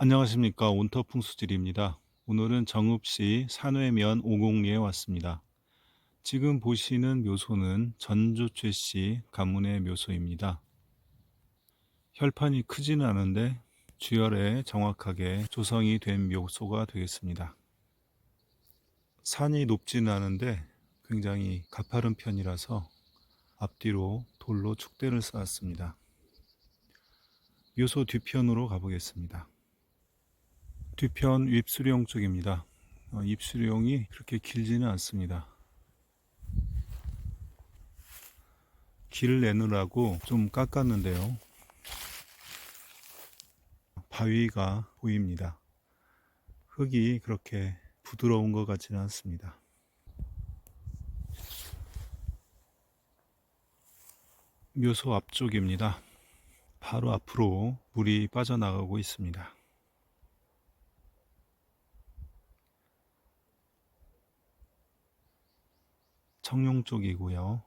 안녕하십니까 온터풍 수질입니다. 오늘은 정읍시 산회면 오곡리에 왔습니다. 지금 보시는 묘소는 전조최씨 가문의 묘소입니다. 혈판이 크지는 않은데 주열에 정확하게 조성이 된 묘소가 되겠습니다. 산이 높지는 않은데 굉장히 가파른 편이라서 앞뒤로 돌로 축대를 쌓았습니다. 묘소 뒤편으로 가보겠습니다. 뒤편 입수령 쪽입니다. 어, 입수령이 그렇게 길지는 않습니다. 길을 내느라고 좀 깎았는데요. 바위가 보입니다. 흙이 그렇게 부드러운 것 같지는 않습니다. 묘소 앞쪽입니다. 바로 앞으로 물이 빠져나가고 있습니다. 청룡 쪽이고요.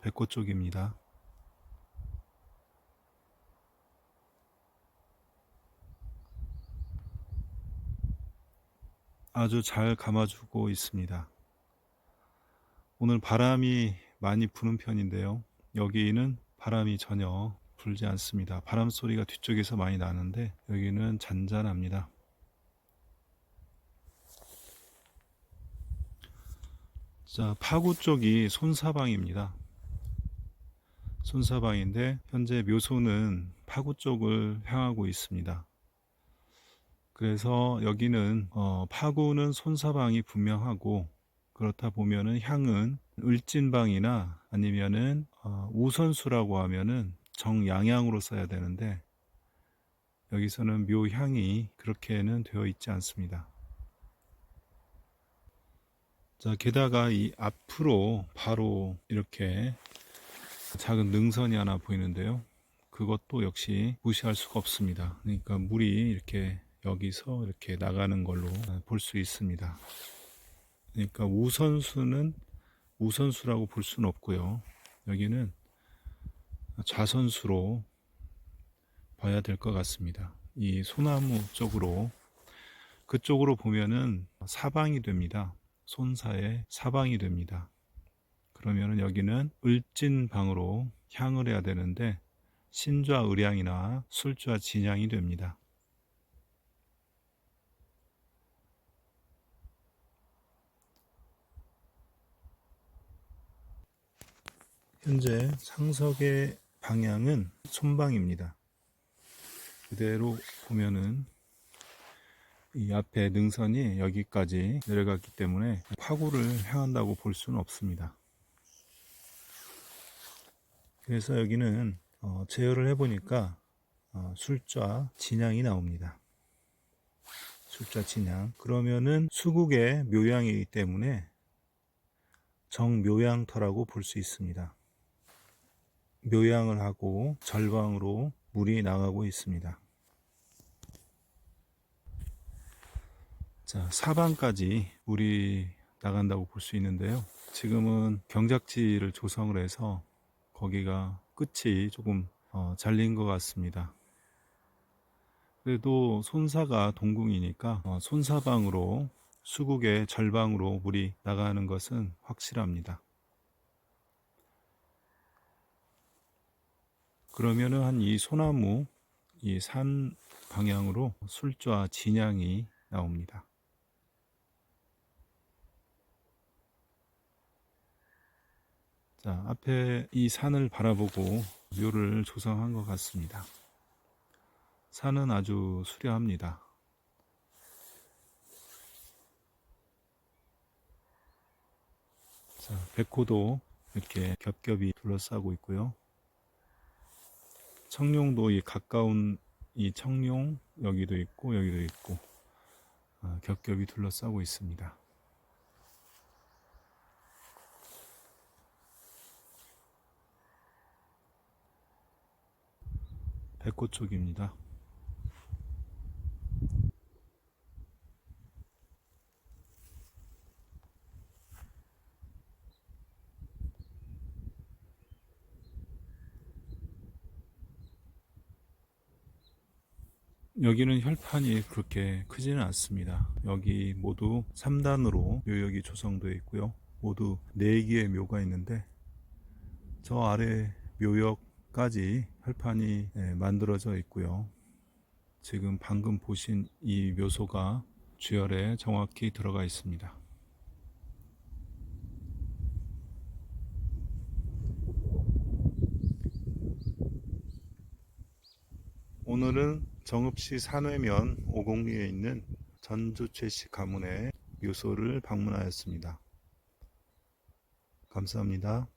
백호 쪽입니다. 아주 잘 감아주고 있습니다. 오늘 바람이 많이 부는 편인데요. 여기는 바람이 전혀 불지 않습니다. 바람 소리가 뒤쪽에서 많이 나는데 여기는 잔잔합니다. 자, 파구 쪽이 손사방입니다. 손사방인데 현재 묘소는 파구 쪽을 향하고 있습니다. 그래서 여기는 어, 파구는 손사방이 분명하고 그렇다 보면은 향은 을진방이나 아니면은 어, 우선수라고 하면은 정양향으로 써야 되는데 여기서는 묘향이 그렇게는 되어 있지 않습니다. 자, 게다가 이 앞으로 바로 이렇게 작은 능선이 하나 보이는데요. 그것도 역시 무시할 수가 없습니다. 그러니까 물이 이렇게 여기서 이렇게 나가는 걸로 볼 수 있습니다. 그러니까 우선수는 우선수라고 볼 수는 없고요. 여기는 좌선수로 봐야 될 것 같습니다. 이 소나무 쪽으로 그쪽으로 보면은 사방이 됩니다. 손사의 사방이 됩니다. 그러면은 여기는 을진방으로 향을 해야 되는데 신좌 의량이나 술좌 진양이 됩니다. 현재 상석의 방향은 손방입니다. 그대로 보면은 이 앞에 능선이 여기까지 내려갔기 때문에 파고를 향한다고 볼 수는 없습니다. 그래서 여기는 어, 제어를 해보니까 어, 술좌 진양이 나옵니다. 술좌 진양. 그러면은 수국의 묘양이기 때문에 정묘양터라고 볼 수 있습니다. 묘양을 하고 절방으로 물이 나가고 있습니다. 자, 사방까지 물이 나간다고 볼 수 있는데요. 지금은 경작지를 조성을 해서 거기가 끝이 조금 어, 잘린 것 같습니다. 그래도 손사가 동궁이니까 어, 손사방으로 수국의 절방으로 물이 나가는 것은 확실합니다. 그러면은 한 이 소나무 이 산 방향으로 술좌 진양이 나옵니다. 자, 앞에 이 산을 바라보고 묘를 조성한 것 같습니다. 산은 아주 수려합니다. 자, 백호도 이렇게 겹겹이 둘러싸고 있고요. 청룡도 이 가까운 이 청룡 여기도 있고 여기도 있고 어, 겹겹이 둘러싸고 있습니다. 백호 쪽입니다. 여기는 혈판이 그렇게 크지는 않습니다. 여기 모두 3단으로 묘역이 조성되어 있고요. 모두 4개의 묘가 있는데 저 아래 묘역까지 혈판이 예, 만들어져 있고요. 지금 방금 보신 이 묘소가 주열에 정확히 들어가 있습니다. 오늘은 정읍시 산회면 오곡리에 있는 전주 최씨 가문의 묘소를 방문하였습니다. 감사합니다.